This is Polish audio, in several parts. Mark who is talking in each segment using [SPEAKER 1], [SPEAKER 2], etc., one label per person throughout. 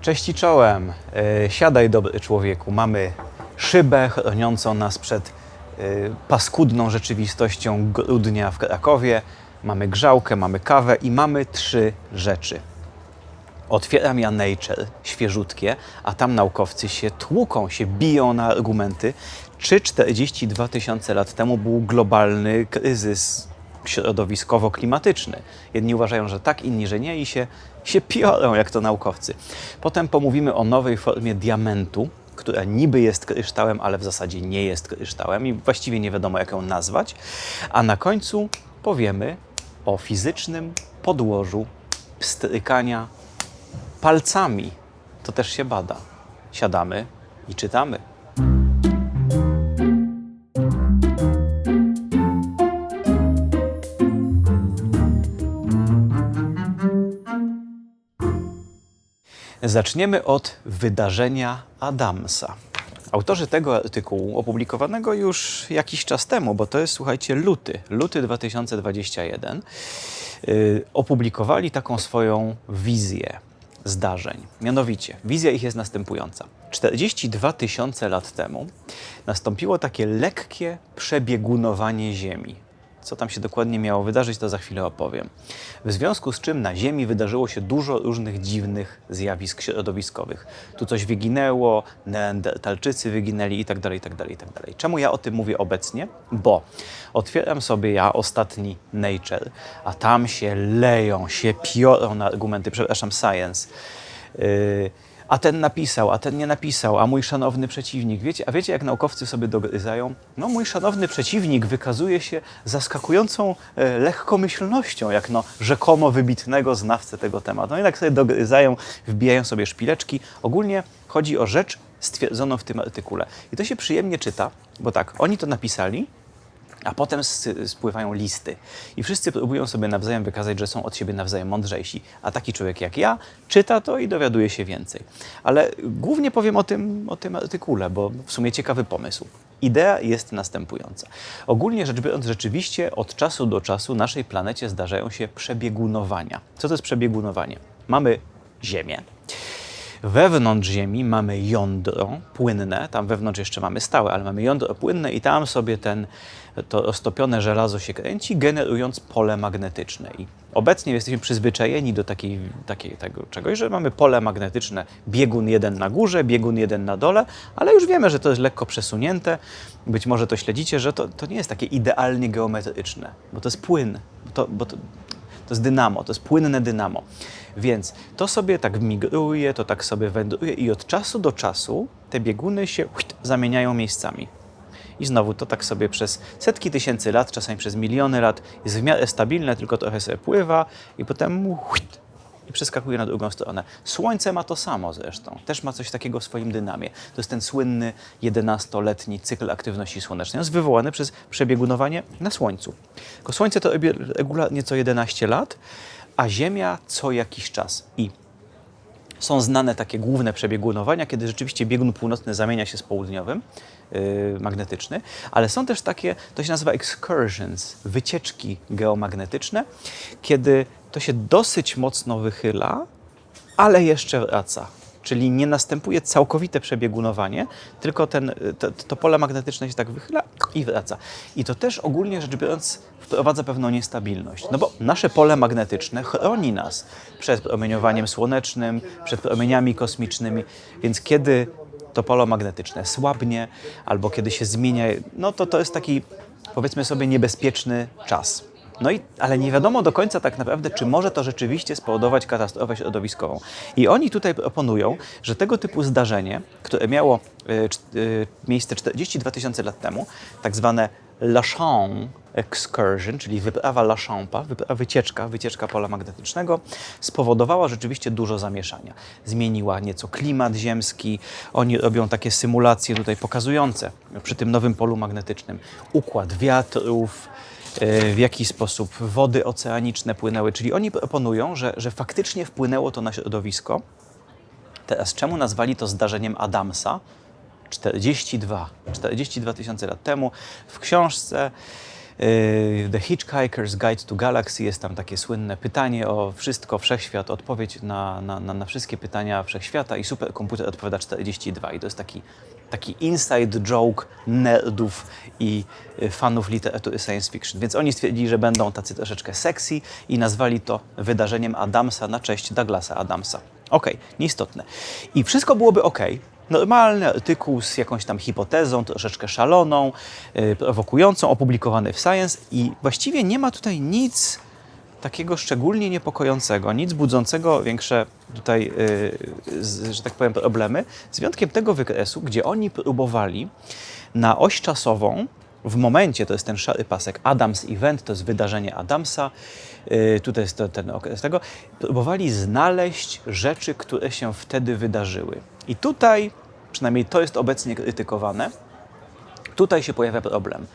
[SPEAKER 1] Cześć i czołem. E, Siadaj, dobry człowieku. Mamy szybę chroniącą nas przed e, paskudną rzeczywistością grudnia w Krakowie. Mamy grzałkę, mamy kawę i mamy trzy rzeczy. Otwieram ja Nature, świeżutkie, a tam naukowcy się tłuką, się biją na argumenty, czy 42 tysiące lat temu był globalny kryzys środowiskowo-klimatyczny. Jedni uważają, że tak, inni, że nie i się, się piorą jak to naukowcy. Potem pomówimy o nowej formie diamentu, która niby jest kryształem, ale w zasadzie nie jest kryształem i właściwie nie wiadomo jak ją nazwać. A na końcu powiemy o fizycznym podłożu pstrykania palcami. To też się bada. Siadamy i czytamy. Zaczniemy od wydarzenia Adamsa. Autorzy tego artykułu, opublikowanego już jakiś czas temu, bo to jest, słuchajcie, luty, luty 2021, yy, opublikowali taką swoją wizję zdarzeń. Mianowicie, wizja ich jest następująca. 42 tysiące lat temu nastąpiło takie lekkie przebiegunowanie Ziemi. Co tam się dokładnie miało wydarzyć, to za chwilę opowiem. W związku z czym na Ziemi wydarzyło się dużo różnych dziwnych zjawisk środowiskowych. Tu coś wyginęło, neandertalczycy wyginęli itd., itd., itd. Czemu ja o tym mówię obecnie? Bo otwieram sobie ja ostatni Nature, a tam się leją, się piorą na argumenty, przepraszam, Science. Yy, a ten napisał, a ten nie napisał, a mój szanowny przeciwnik. Wiecie, a wiecie, jak naukowcy sobie dogryzają? No, mój szanowny przeciwnik wykazuje się zaskakującą e, lekkomyślnością, jak no rzekomo wybitnego znawcę tego tematu. No i tak sobie dogryzają, wbijają sobie szpileczki. Ogólnie chodzi o rzecz stwierdzoną w tym artykule. I to się przyjemnie czyta, bo tak, oni to napisali, a potem spływają listy i wszyscy próbują sobie nawzajem wykazać, że są od siebie nawzajem mądrzejsi. A taki człowiek jak ja czyta to i dowiaduje się więcej. Ale głównie powiem o tym, o tym artykule, bo w sumie ciekawy pomysł. Idea jest następująca. Ogólnie rzecz biorąc, rzeczywiście od czasu do czasu naszej planecie zdarzają się przebiegunowania. Co to jest przebiegunowanie? Mamy Ziemię, Wewnątrz Ziemi mamy jądro płynne, tam wewnątrz jeszcze mamy stałe, ale mamy jądro płynne i tam sobie ten, to roztopione żelazo się kręci, generując pole magnetyczne. I obecnie jesteśmy przyzwyczajeni do takiej, takiej, tego czegoś, że mamy pole magnetyczne, biegun jeden na górze, biegun jeden na dole, ale już wiemy, że to jest lekko przesunięte. Być może to śledzicie, że to, to nie jest takie idealnie geometryczne, bo to jest płyn, bo to, bo to, to jest dynamo, to jest płynne dynamo. Więc to sobie tak migruje, to tak sobie wędruje i od czasu do czasu te bieguny się zamieniają miejscami. I znowu to tak sobie przez setki tysięcy lat, czasami przez miliony lat jest w miarę stabilne, tylko trochę sobie pływa i potem i przeskakuje na drugą stronę. Słońce ma to samo zresztą. Też ma coś takiego w swoim dynamie. To jest ten słynny 11-letni cykl aktywności słonecznej. On jest wywołany przez przebiegunowanie na Słońcu. Tylko Słońce to regularnie co 11 lat, a Ziemia co jakiś czas. I są znane takie główne przebiegunowania, kiedy rzeczywiście biegun północny zamienia się z południowym, yy, magnetyczny, ale są też takie, to się nazywa excursions, wycieczki geomagnetyczne, kiedy to się dosyć mocno wychyla, ale jeszcze wraca. Czyli nie następuje całkowite przebiegunowanie, tylko ten, to, to pole magnetyczne się tak wychyla i wraca. I to też ogólnie rzecz biorąc wprowadza pewną niestabilność. No bo nasze pole magnetyczne chroni nas przed promieniowaniem słonecznym, przed promieniami kosmicznymi, więc kiedy to pole magnetyczne słabnie albo kiedy się zmienia, no to to jest taki powiedzmy sobie niebezpieczny czas. No i, ale nie wiadomo do końca tak naprawdę, czy może to rzeczywiście spowodować katastrofę środowiskową. I oni tutaj proponują, że tego typu zdarzenie, które miało y, y, miejsce 42 tysiące lat temu, tak zwane Lachamp excursion, czyli wyprawa Lachampa, wyprawa, wycieczka, wycieczka pola magnetycznego, spowodowała rzeczywiście dużo zamieszania. Zmieniła nieco klimat ziemski. Oni robią takie symulacje tutaj pokazujące przy tym nowym polu magnetycznym układ wiatrów, e, w jaki sposób wody oceaniczne płynęły. Czyli oni proponują, że, że faktycznie wpłynęło to na środowisko. Teraz czemu nazwali to zdarzeniem Adamsa? 42, 42 tysiące lat temu w książce The Hitchhiker's Guide to Galaxy jest tam takie słynne pytanie o wszystko, wszechświat, odpowiedź na, na, na, wszystkie pytania wszechświata i superkomputer odpowiada 42. I to jest taki, taki inside joke nerdów i y, fanów literatury science fiction. Więc oni stwierdzili, że będą tacy troszeczkę sexy i nazwali to wydarzeniem Adamsa na cześć Douglasa Adamsa. Okej, nieistotne. I wszystko byłoby ok. Normalny artykuł z jakąś tam hipotezą, troszeczkę szaloną, prowokującą, opublikowany w Science i właściwie nie ma tutaj nic takiego szczególnie niepokojącego, nic budzącego większe tutaj, z, że tak powiem, problemy, z wyjątkiem tego wykresu, gdzie oni próbowali na oś czasową, w momencie, to jest ten szary pasek, Adams Event, to jest wydarzenie Adamsa, yy, tutaj jest to, ten okres tego, próbowali znaleźć rzeczy, które się wtedy wydarzyły. I tutaj, przynajmniej to jest obecnie krytykowane, tutaj się pojawia problem,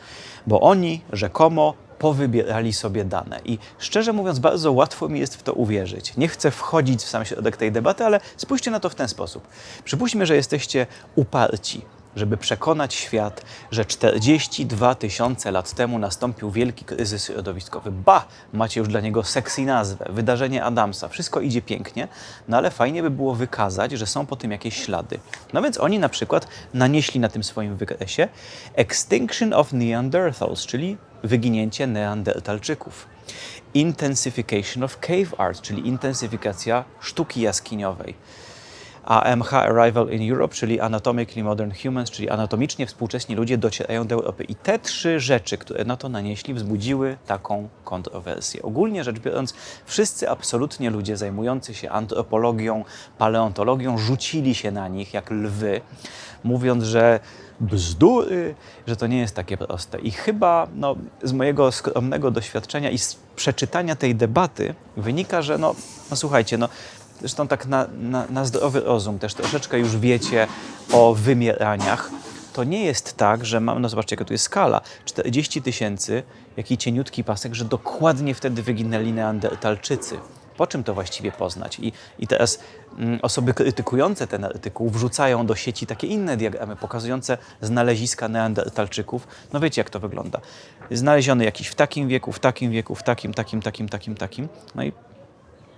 [SPEAKER 1] bo oni rzekomo powybierali sobie dane. I szczerze mówiąc, bardzo łatwo mi jest w to uwierzyć. Nie chcę wchodzić w sam środek tej debaty, ale spójrzcie na to w ten sposób. Przypuśćmy, że jesteście uparci, żeby przekonać świat, że 42 tysiące lat temu nastąpił wielki kryzys środowiskowy. Ba, macie już dla niego sexy nazwę, wydarzenie Adamsa, wszystko idzie pięknie, no ale fajnie by było wykazać, że są po tym jakieś ślady. No więc oni na przykład nanieśli na tym swoim wykresie Extinction of Neanderthals, czyli wyginięcie neandertalczyków. Intensification of cave art, czyli intensyfikacja sztuki jaskiniowej. AMH Arrival in Europe, czyli Anatomically Modern Humans, czyli anatomicznie współcześni ludzie docierają do Europy. I te trzy rzeczy, które na to nanieśli, wzbudziły taką kontrowersję. Ogólnie rzecz biorąc, wszyscy absolutnie ludzie zajmujący się antropologią, paleontologią rzucili się na nich jak lwy, mówiąc, że bzdury, że to nie jest takie proste. I chyba no, z mojego skromnego doświadczenia i z przeczytania tej debaty wynika, że no, no słuchajcie, no Zresztą tak na, na, na zdrowy rozum też troszeczkę już wiecie o wymieraniach. To nie jest tak, że mam, no zobaczcie, jaka tu jest skala, 40 tysięcy, jaki cieniutki pasek, że dokładnie wtedy wyginęli neandertalczycy. Po czym to właściwie poznać? I, i teraz mm, osoby krytykujące ten artykuł wrzucają do sieci takie inne diagramy pokazujące znaleziska neandertalczyków. No wiecie, jak to wygląda. Znaleziony jakiś w takim wieku, w takim wieku, w takim, takim, takim, takim, takim. No i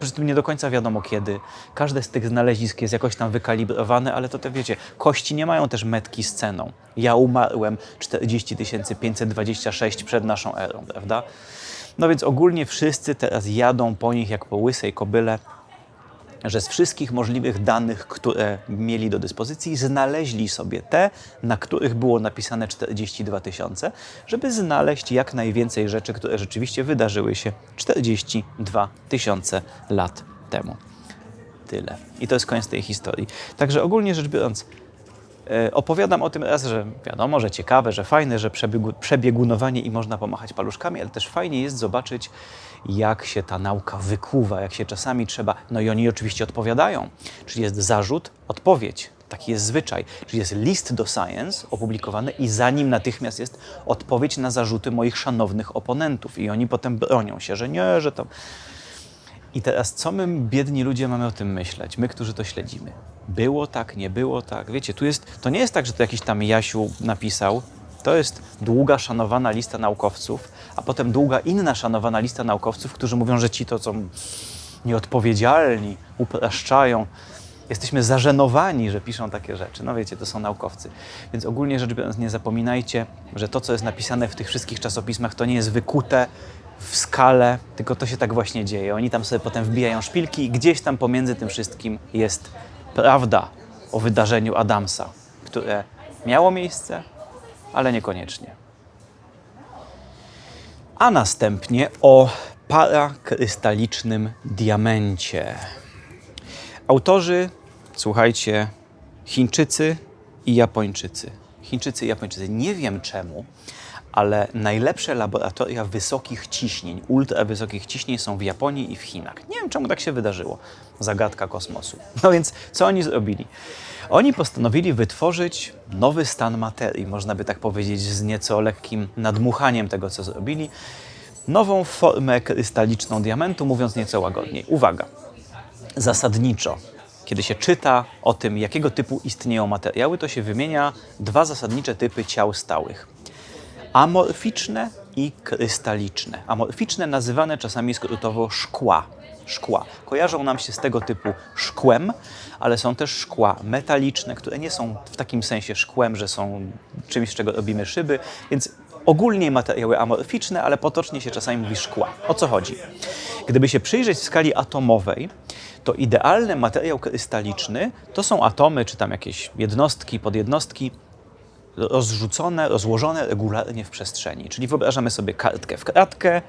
[SPEAKER 1] przy tym nie do końca wiadomo kiedy. Każde z tych znalezisk jest jakoś tam wykalibrowane, ale to te wiecie, kości nie mają też metki z ceną. Ja umarłem 40 526 przed naszą erą, prawda? No więc ogólnie wszyscy teraz jadą po nich jak po łysej kobyle, że z wszystkich możliwych danych, które mieli do dyspozycji, znaleźli sobie te, na których było napisane 42 tysiące, żeby znaleźć jak najwięcej rzeczy, które rzeczywiście wydarzyły się 42 tysiące lat temu. Tyle. I to jest koniec tej historii. Także ogólnie rzecz biorąc, e, opowiadam o tym raz, że wiadomo, że ciekawe, że fajne, że przebiegu, przebiegunowanie i można pomachać paluszkami, ale też fajnie jest zobaczyć, jak się ta nauka wykuwa, jak się czasami trzeba. No i oni oczywiście odpowiadają. Czyli jest zarzut, odpowiedź. Taki jest zwyczaj. Czyli jest list do Science opublikowany i za nim natychmiast jest odpowiedź na zarzuty moich szanownych oponentów. I oni potem bronią się, że nie, że tam. I teraz, co my, biedni ludzie, mamy o tym myśleć? My, którzy to śledzimy. Było tak, nie było tak. Wiecie, tu jest, to nie jest tak, że to jakiś tam Jasiu napisał. To jest długa, szanowana lista naukowców, a potem długa, inna, szanowana lista naukowców, którzy mówią, że ci to są nieodpowiedzialni, upraszczają. Jesteśmy zażenowani, że piszą takie rzeczy. No wiecie, to są naukowcy. Więc ogólnie rzecz biorąc, nie zapominajcie, że to, co jest napisane w tych wszystkich czasopismach, to nie jest wykute w skale, tylko to się tak właśnie dzieje. Oni tam sobie potem wbijają szpilki i gdzieś tam pomiędzy tym wszystkim jest prawda o wydarzeniu Adamsa, które miało miejsce, ale niekoniecznie. A następnie o parakrystalicznym diamencie. Autorzy, słuchajcie, Chińczycy i Japończycy. Chińczycy i Japończycy. Nie wiem czemu, ale najlepsze laboratoria wysokich ciśnień, ultra wysokich ciśnień są w Japonii i w Chinach. Nie wiem czemu tak się wydarzyło. Zagadka kosmosu. No więc co oni zrobili? Oni postanowili wytworzyć nowy stan materii, można by tak powiedzieć, z nieco lekkim nadmuchaniem tego, co zrobili. Nową formę krystaliczną diamentu, mówiąc nieco łagodniej. Uwaga, zasadniczo, kiedy się czyta o tym, jakiego typu istnieją materiały, to się wymienia dwa zasadnicze typy ciał stałych: amorficzne i krystaliczne. Amorficzne nazywane czasami skrótowo szkła. Szkła. Kojarzą nam się z tego typu szkłem, ale są też szkła metaliczne, które nie są w takim sensie szkłem, że są czymś, z czego robimy szyby, więc ogólnie materiały amorficzne, ale potocznie się czasami mówi szkła. O co chodzi? Gdyby się przyjrzeć w skali atomowej, to idealny materiał krystaliczny to są atomy, czy tam jakieś jednostki, podjednostki, rozrzucone, rozłożone regularnie w przestrzeni. Czyli wyobrażamy sobie kartkę w kratkę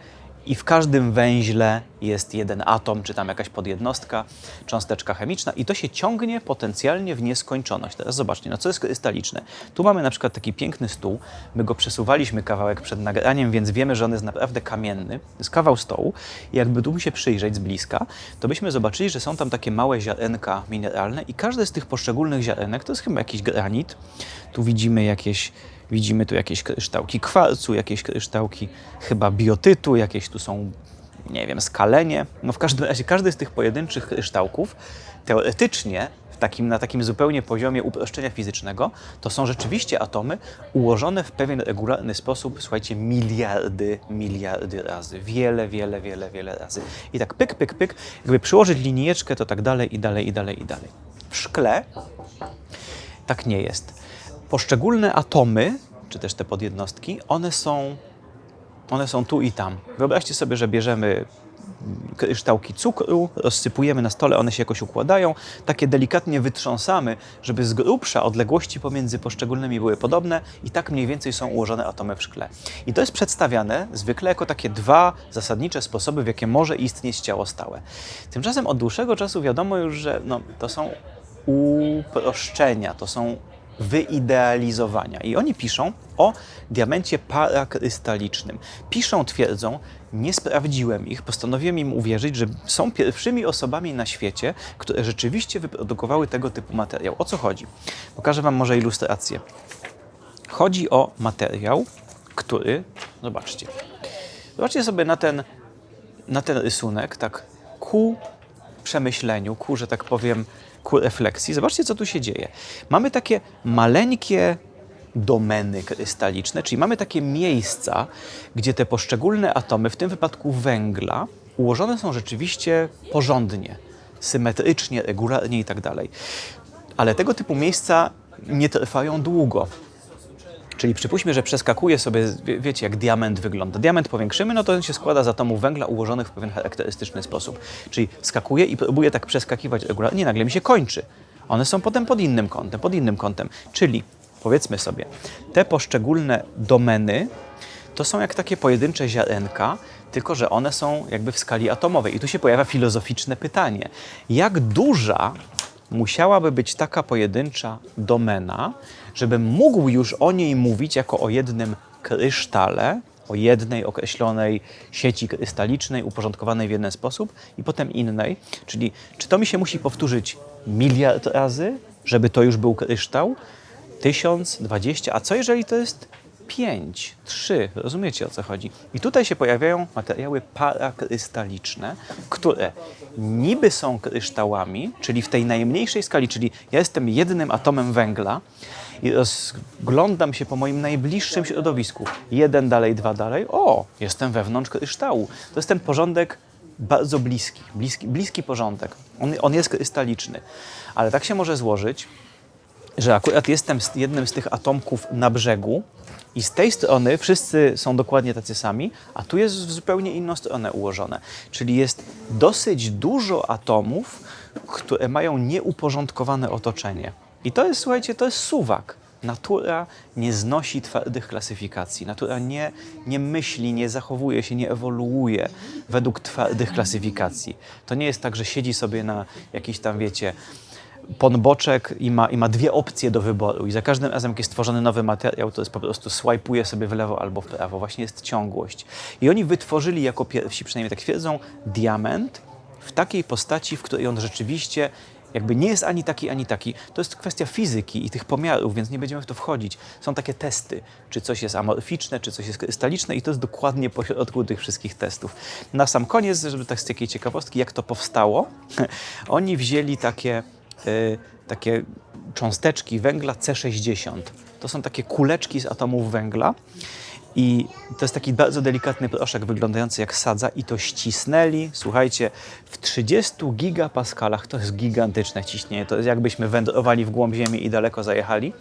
[SPEAKER 1] i w każdym węźle jest jeden atom, czy tam jakaś podjednostka, cząsteczka chemiczna i to się ciągnie potencjalnie w nieskończoność. Teraz zobaczcie, no co jest krystaliczne. Tu mamy na przykład taki piękny stół, my go przesuwaliśmy kawałek przed nagraniem, więc wiemy, że on jest naprawdę kamienny. To jest kawał stołu i jakby tu się przyjrzeć z bliska, to byśmy zobaczyli, że są tam takie małe ziarenka mineralne i każde z tych poszczególnych ziarenek to jest chyba jakiś granit. Tu widzimy jakieś Widzimy tu jakieś kryształki kwarcu, jakieś kryształki chyba biotytu, jakieś tu są, nie wiem, skalenie. No w każdym razie każdy z tych pojedynczych kryształków teoretycznie takim, na takim zupełnie poziomie uproszczenia fizycznego, to są rzeczywiście atomy ułożone w pewien regularny sposób, słuchajcie, miliardy, miliardy razy. Wiele, wiele, wiele, wiele razy. I tak pyk, pyk, pyk, jakby przyłożyć linijeczkę, to tak dalej i dalej i dalej i dalej. W szkle tak nie jest poszczególne atomy, czy też te podjednostki, one są, one są tu i tam. Wyobraźcie sobie, że bierzemy kryształki cukru, rozsypujemy na stole, one się jakoś układają, takie delikatnie wytrząsamy, żeby z grubsza odległości pomiędzy poszczególnymi były podobne i tak mniej więcej są ułożone atomy w szkle. I to jest przedstawiane zwykle jako takie dwa zasadnicze sposoby, w jakie może istnieć ciało stałe. Tymczasem od dłuższego czasu wiadomo już, że no, to są uproszczenia, to są wyidealizowania. I oni piszą o diamencie parakrystalicznym. Piszą, twierdzą, nie sprawdziłem ich, postanowiłem im uwierzyć, że są pierwszymi osobami na świecie, które rzeczywiście wyprodukowały tego typu materiał. O co chodzi? Pokażę Wam może ilustrację. Chodzi o materiał, który, zobaczcie, zobaczcie sobie na ten, na ten rysunek, tak ku przemyśleniu, ku, że tak powiem, ku refleksji. Zobaczcie, co tu się dzieje. Mamy takie maleńkie domeny krystaliczne, czyli mamy takie miejsca, gdzie te poszczególne atomy, w tym wypadku węgla, ułożone są rzeczywiście porządnie, symetrycznie, regularnie i tak dalej. Ale tego typu miejsca nie trwają długo. Czyli przypuśćmy, że przeskakuje sobie, wiecie, jak diament wygląda. Diament powiększymy, no to on się składa z atomów węgla ułożonych w pewien charakterystyczny sposób. Czyli skakuje i próbuje tak przeskakiwać regularnie, nagle mi się kończy. One są potem pod innym kątem, pod innym kątem. Czyli powiedzmy sobie, te poszczególne domeny to są jak takie pojedyncze ziarenka, tylko że one są jakby w skali atomowej. I tu się pojawia filozoficzne pytanie: jak duża musiałaby być taka pojedyncza domena, żebym mógł już o niej mówić jako o jednym krysztale, o jednej określonej sieci krystalicznej uporządkowanej w jeden sposób i potem innej. Czyli czy to mi się musi powtórzyć miliard razy, żeby to już był kryształ? Tysiąc, dwadzieścia, a co jeżeli to jest 5, 3, rozumiecie o co chodzi? I tutaj się pojawiają materiały parakrystaliczne, które niby są kryształami, czyli w tej najmniejszej skali, czyli ja jestem jednym atomem węgla i rozglądam się po moim najbliższym środowisku. Jeden dalej, dwa dalej. O, jestem wewnątrz kryształu. To jest ten porządek bardzo bliski, bliski, bliski porządek. On, on jest krystaliczny. Ale tak się może złożyć, że akurat jestem jednym z tych atomków na brzegu, i z tej strony wszyscy są dokładnie tacy sami, a tu jest w zupełnie inną stronę ułożone. Czyli jest dosyć dużo atomów, które mają nieuporządkowane otoczenie. I to jest, słuchajcie, to jest suwak. Natura nie znosi twardych klasyfikacji. Natura nie, nie myśli, nie zachowuje się, nie ewoluuje według twardych klasyfikacji. To nie jest tak, że siedzi sobie na jakiś tam, wiecie, Ponboczek i ma, i ma dwie opcje do wyboru i za każdym razem, jak jest stworzony nowy materiał, to jest po prostu swajpuje sobie w lewo albo w prawo. Właśnie jest ciągłość. I oni wytworzyli jako pierwsi, przynajmniej tak twierdzą, diament w takiej postaci, w której on rzeczywiście jakby nie jest ani taki, ani taki. To jest kwestia fizyki i tych pomiarów, więc nie będziemy w to wchodzić. Są takie testy, czy coś jest amorficzne, czy coś jest krystaliczne i to jest dokładnie pośrodku tych wszystkich testów. Na sam koniec, żeby tak z takiej ciekawostki, jak to powstało, oni wzięli takie takie cząsteczki węgla C60. To są takie kuleczki z atomów węgla. I to jest taki bardzo delikatny proszek wyglądający jak sadza i to ścisnęli, słuchajcie, w 30 gigapaskalach. To jest gigantyczne ciśnienie. To jest jakbyśmy wędrowali w głąb Ziemi i daleko zajechali.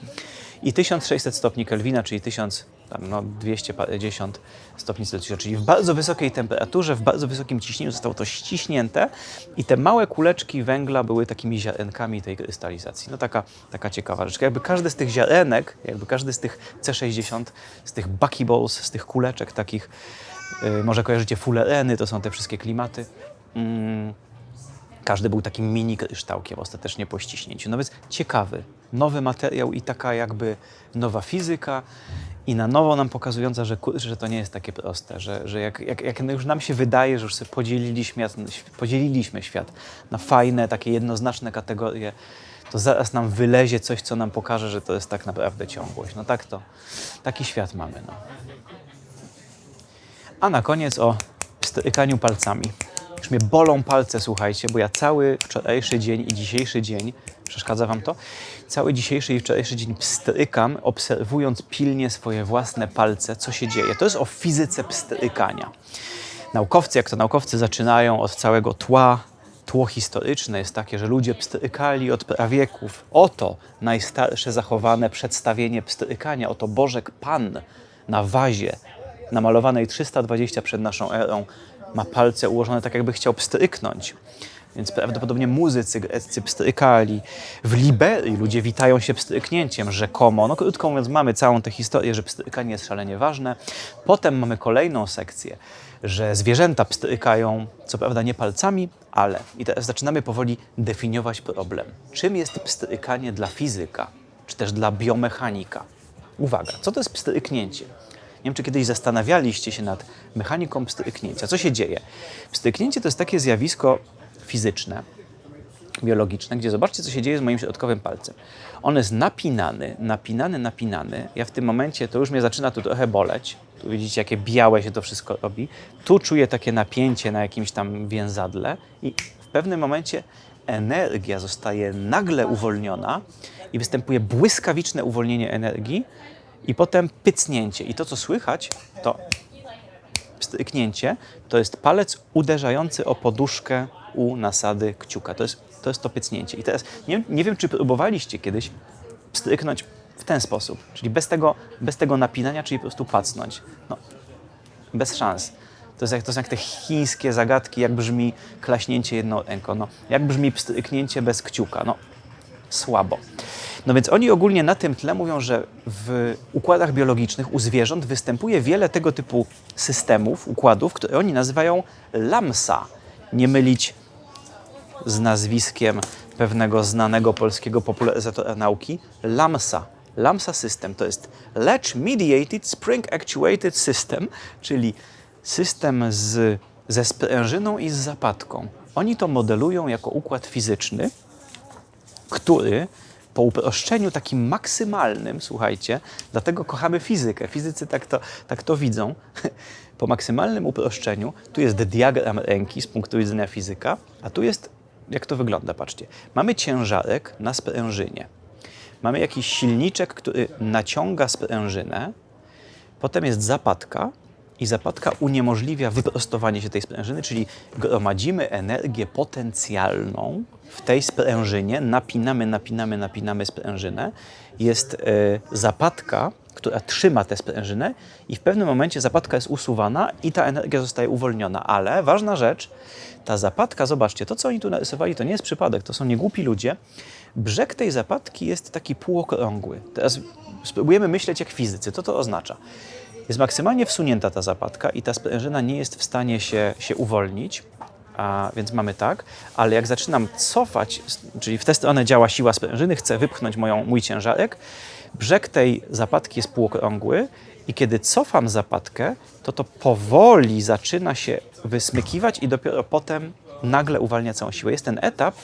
[SPEAKER 1] I 1600 stopni Kelwina, czyli 1000, tam no 250 stopni Celsjusza, czyli w bardzo wysokiej temperaturze, w bardzo wysokim ciśnieniu zostało to ściśnięte i te małe kuleczki węgla były takimi ziarenkami tej krystalizacji. No taka, taka ciekawa rzecz. Jakby każdy z tych ziarenek, jakby każdy z tych C60, z tych buckyballs, z tych kuleczek takich, yy, może kojarzycie fulereny, to są te wszystkie klimaty, mm, każdy był takim mini kryształkiem ostatecznie po ściśnięciu. No więc ciekawy, nowy materiał i taka jakby nowa fizyka i na nowo nam pokazująca, że, że to nie jest takie proste, że, że jak, jak, jak już nam się wydaje, że już sobie podzieliliśmy, podzieliliśmy świat na fajne, takie jednoznaczne kategorie, to zaraz nam wylezie coś, co nam pokaże, że to jest tak naprawdę ciągłość. No tak to, taki świat mamy. No. A na koniec o strykaniu palcami. Już mnie bolą palce, słuchajcie, bo ja cały wczorajszy dzień i dzisiejszy dzień, przeszkadza Wam to? Cały dzisiejszy i wczorajszy dzień pstrykam, obserwując pilnie swoje własne palce, co się dzieje. To jest o fizyce pstrykania. Naukowcy, jak to naukowcy zaczynają od całego tła, tło historyczne jest takie, że ludzie pstrykali od prawieków. Oto najstarsze zachowane przedstawienie pstrykania, oto Bożek Pan na wazie namalowanej 320 przed naszą erą ma palce ułożone tak, jakby chciał pstryknąć. Więc prawdopodobnie muzycy greccy pstrykali. W Liberii ludzie witają się pstryknięciem rzekomo. No krótko mówiąc, mamy całą tę historię, że pstrykanie jest szalenie ważne. Potem mamy kolejną sekcję, że zwierzęta pstrykają, co prawda nie palcami, ale. I teraz zaczynamy powoli definiować problem. Czym jest pstrykanie dla fizyka, czy też dla biomechanika? Uwaga, co to jest pstryknięcie? Nie wiem, czy kiedyś zastanawialiście się nad mechaniką pstryknięcia. Co się dzieje? Pstryknięcie to jest takie zjawisko fizyczne, biologiczne, gdzie zobaczcie, co się dzieje z moim środkowym palcem. On jest napinany, napinany, napinany. Ja w tym momencie, to już mnie zaczyna tu trochę boleć. Tu widzicie, jakie białe się to wszystko robi. Tu czuję takie napięcie na jakimś tam więzadle i w pewnym momencie energia zostaje nagle uwolniona i występuje błyskawiczne uwolnienie energii i potem pycnięcie. I to, co słychać, to stryknięcie, to jest palec uderzający o poduszkę u nasady kciuka. To jest to, jest to pycnięcie. I teraz nie, nie wiem, czy próbowaliście kiedyś stryknąć w ten sposób, czyli bez tego, bez tego napinania, czyli po prostu pacnąć. No, bez szans. To, jest jak, to są jak te chińskie zagadki, jak brzmi klaśnięcie jedną ręką, no, jak brzmi stryknięcie bez kciuka. No, słabo. No więc oni ogólnie na tym tle mówią, że w układach biologicznych u zwierząt występuje wiele tego typu systemów, układów, które oni nazywają lamsa. Nie mylić z nazwiskiem pewnego znanego polskiego popularyzatora nauki, LAMSA. LAMSA System to jest Latch Mediated Spring Actuated System, czyli system z, ze sprężyną i z zapadką. Oni to modelują jako układ fizyczny, który po uproszczeniu takim maksymalnym, słuchajcie, dlatego kochamy fizykę. Fizycy tak to, tak to widzą. Po maksymalnym uproszczeniu, tu jest diagram ręki z punktu widzenia fizyka, a tu jest, jak to wygląda, patrzcie. Mamy ciężarek na sprężynie. Mamy jakiś silniczek, który naciąga sprężynę, potem jest zapadka, i zapadka uniemożliwia wyprostowanie się tej sprężyny, czyli gromadzimy energię potencjalną w tej sprężynie, napinamy, napinamy, napinamy sprężynę. Jest e, zapadka, która trzyma tę sprężynę i w pewnym momencie zapadka jest usuwana i ta energia zostaje uwolniona. Ale ważna rzecz, ta zapadka, zobaczcie, to co oni tu narysowali, to nie jest przypadek, to są niegłupi ludzie. Brzeg tej zapadki jest taki półokrągły. Teraz spróbujemy myśleć jak fizycy. Co to oznacza? Jest maksymalnie wsunięta ta zapadka i ta sprężyna nie jest w stanie się, się uwolnić, a więc mamy tak, ale jak zaczynam cofać, czyli w tę stronę działa siła sprężyny, chcę wypchnąć moją, mój ciężarek, brzeg tej zapadki jest półokrągły i kiedy cofam zapadkę, to to powoli zaczyna się wysmykiwać i dopiero potem nagle uwalnia całą siłę. Jest ten etap,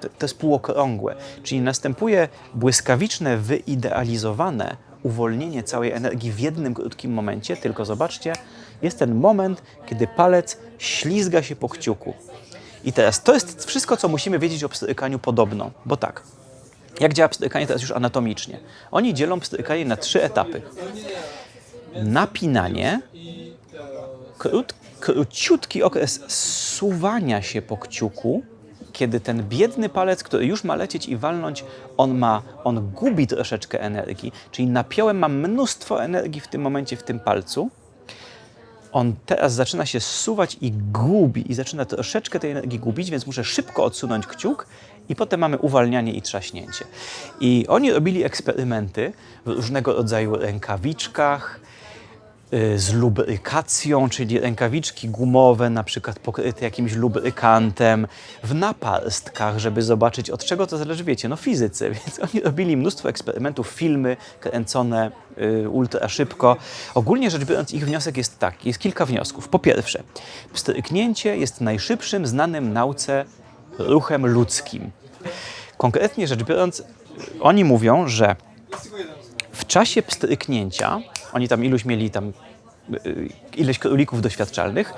[SPEAKER 1] to, to jest półokrągłe, czyli następuje błyskawiczne, wyidealizowane uwolnienie całej energii w jednym krótkim momencie, tylko zobaczcie, jest ten moment, kiedy palec ślizga się po kciuku. I teraz to jest wszystko, co musimy wiedzieć o pstrykaniu podobno, bo tak, jak działa pstrykanie teraz już anatomicznie? Oni dzielą pstrykanie na trzy etapy. napinanie, krót, króciutki okres suwania się po kciuku, kiedy ten biedny palec, który już ma lecieć i walnąć, on ma, on gubi troszeczkę energii, czyli napiąłem, mam mnóstwo energii w tym momencie w tym palcu, on teraz zaczyna się zsuwać i gubi, i zaczyna troszeczkę tej energii gubić, więc muszę szybko odsunąć kciuk i potem mamy uwalnianie i trzaśnięcie. I oni robili eksperymenty w różnego rodzaju rękawiczkach, z lubrykacją, czyli rękawiczki gumowe, na przykład pokryte jakimś lubrykantem, w naparstkach, żeby zobaczyć od czego to zależy, wiecie, no fizycy, więc oni robili mnóstwo eksperymentów, filmy kręcone y, ultra szybko. Ogólnie rzecz biorąc ich wniosek jest taki, jest kilka wniosków. Po pierwsze, pstryknięcie jest najszybszym znanym nauce ruchem ludzkim. Konkretnie rzecz biorąc, oni mówią, że w czasie pstryknięcia, oni tam iluś mieli tam y, ileś królików doświadczalnych,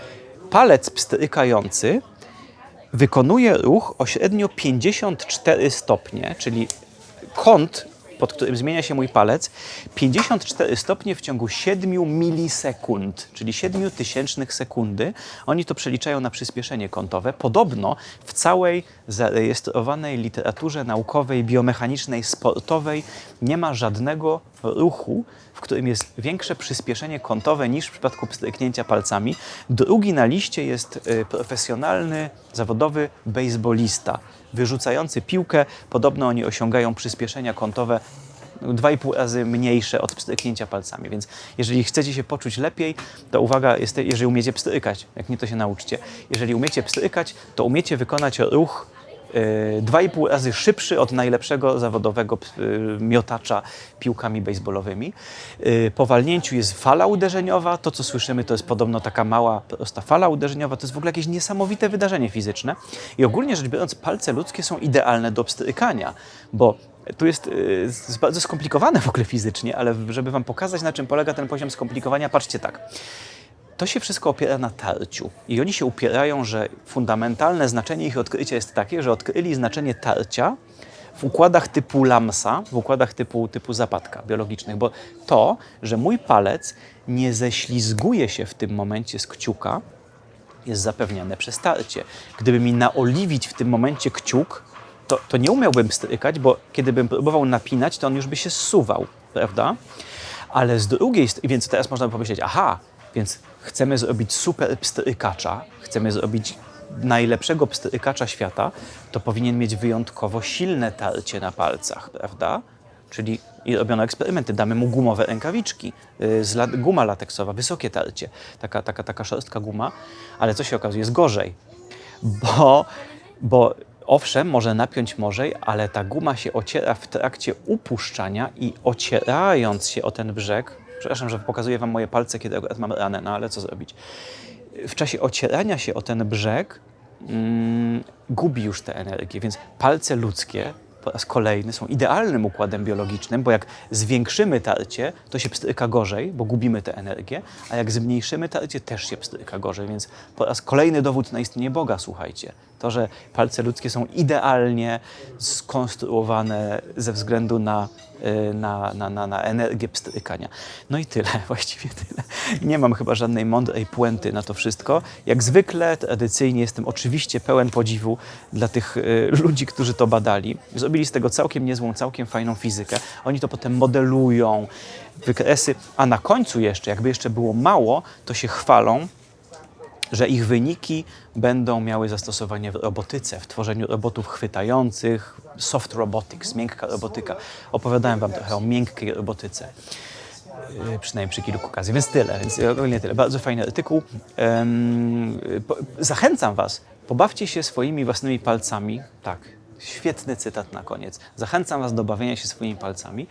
[SPEAKER 1] palec pstrykający wykonuje ruch o średnio 54 stopnie, czyli kąt, pod którym zmienia się mój palec, 54 stopnie w ciągu 7 milisekund, czyli 7 tysięcznych sekundy. Oni to przeliczają na przyspieszenie kątowe. Podobno w całej zarejestrowanej literaturze naukowej, biomechanicznej, sportowej nie ma żadnego ruchu, w którym jest większe przyspieszenie kątowe niż w przypadku pstryknięcia palcami. Drugi na liście jest y, profesjonalny, zawodowy bejsbolista, wyrzucający piłkę. Podobno oni osiągają przyspieszenia kątowe no, 2,5 razy mniejsze od pstryknięcia palcami. Więc jeżeli chcecie się poczuć lepiej, to uwaga, jeżeli umiecie pstrykać, jak nie to się nauczcie. Jeżeli umiecie pstrykać, to umiecie wykonać ruch 2,5 razy szybszy od najlepszego zawodowego y, miotacza piłkami baseballowymi. Y, Po walnięciu jest fala uderzeniowa. To, co słyszymy, to jest podobno taka mała, prosta fala uderzeniowa. To jest w ogóle jakieś niesamowite wydarzenie fizyczne. I ogólnie rzecz biorąc, palce ludzkie są idealne do pstrykania, bo tu jest bardzo skomplikowane w ogóle fizycznie, ale żeby Wam pokazać, na czym polega ten poziom skomplikowania, patrzcie tak. To się wszystko opiera na tarciu. I oni się upierają, że fundamentalne znaczenie ich odkrycia jest takie, że odkryli znaczenie tarcia w układach typu Lamsa, w układach typu, typu zapadka biologicznych, bo to, że mój palec nie ześlizguje się w tym momencie z kciuka, jest zapewniane przez tarcie. Gdyby mi naoliwić w tym momencie kciuk, to, to nie umiałbym strykać, bo kiedy bym próbował napinać, to on już by się zsuwał, prawda? Ale z drugiej strony, więc teraz można by pomyśleć, aha, więc chcemy zrobić super pstrykacza, chcemy zrobić najlepszego pstrykacza świata, to powinien mieć wyjątkowo silne tarcie na palcach, prawda? Czyli i robiono eksperymenty, damy mu gumowe rękawiczki, y, la, guma lateksowa, wysokie tarcie, taka, taka, taka szorstka guma, ale co się okazuje, jest gorzej, bo, bo owszem, może napiąć może, ale ta guma się ociera w trakcie upuszczania i ocierając się o ten brzeg, przepraszam, że pokazuję Wam moje palce, kiedy mam ranę, no ale co zrobić? W czasie ocierania się o ten brzeg mm, gubi już tę energię, więc palce ludzkie po raz kolejny są idealnym układem biologicznym, bo jak zwiększymy tarcie, to się pstryka gorzej, bo gubimy tę energię, a jak zmniejszymy tarcie, też się pstryka gorzej, więc po raz kolejny dowód na istnienie Boga, słuchajcie. To, że palce ludzkie są idealnie skonstruowane ze względu na, y, na, na, na, na energię pstrykania. No i tyle, właściwie tyle. Nie mam chyba żadnej mądrej puenty na to wszystko. Jak zwykle, tradycyjnie jestem oczywiście pełen podziwu dla tych y, ludzi, którzy to badali. Zrobili z tego całkiem niezłą, całkiem fajną fizykę. Oni to potem modelują, wykresy, a na końcu jeszcze, jakby jeszcze było mało, to się chwalą, że ich wyniki będą miały zastosowanie w robotyce, w tworzeniu robotów chwytających, soft robotics, miękka robotyka. Opowiadałem Wam trochę o miękkiej robotyce, yy, przynajmniej przy kilku okazjach, więc tyle, więc ogólnie tyle. Bardzo fajny artykuł. Zachęcam Was, pobawcie się swoimi własnymi palcami. Tak, świetny cytat na koniec. Zachęcam Was do bawienia się swoimi palcami.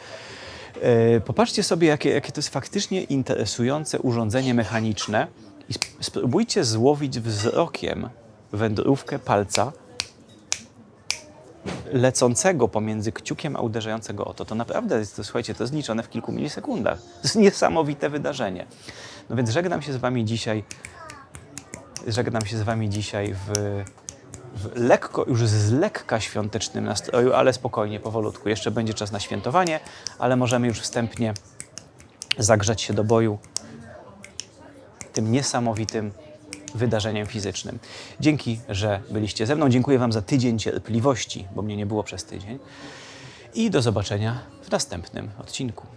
[SPEAKER 1] Yy, Popatrzcie sobie, jakie, jakie to jest faktycznie interesujące urządzenie mechaniczne i sp- spróbujcie złowić wzrokiem wędrówkę palca lecącego pomiędzy kciukiem a uderzającego o to. To naprawdę jest, to, słuchajcie, to jest liczone w kilku milisekundach. To jest niesamowite wydarzenie. No więc żegnam się z Wami dzisiaj, żegnam się z Wami dzisiaj w, w lekko, już z lekka świątecznym nastroju, ale spokojnie, powolutku. Jeszcze będzie czas na świętowanie, ale możemy już wstępnie zagrzać się do boju tym niesamowitym wydarzeniem fizycznym. Dzięki, że byliście ze mną. Dziękuję Wam za tydzień cierpliwości, bo mnie nie było przez tydzień. I do zobaczenia w następnym odcinku.